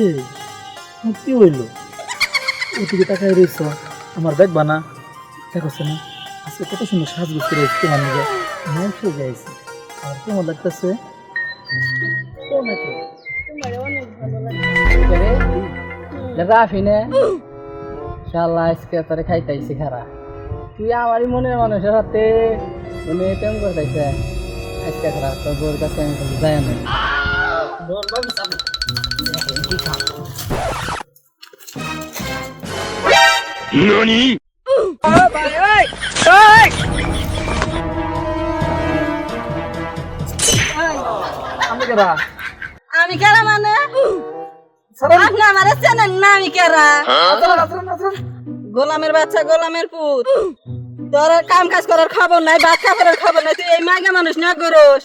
এই কি হইল? ওদিকে তাকাই রয়েছ আমার ব্যাগ বানা দেখো না আজকে কত সুন্দর সাজগুজ করে এসছে মানুষ হয়ে যাইছে আর কেমন লাগতেছে? রাফি নে। শালা, আজকে তোরে খাইতাইছি খারা। তুই আমারই মনের মানুষের হাতে মানে তেম করতেছে আজকে খারা, তোর কাছে আমি যাই না আমি কেরা আমি কেরা মানে? আপনি আমার চেনেন না আমি কেরা? গোলামের বাচ্চা গোলামের পুত। তোর কাম কাজ করার খবর নাই ভাত খাবারের খবর নাই তুই এই মাগা মানুষ না গরস।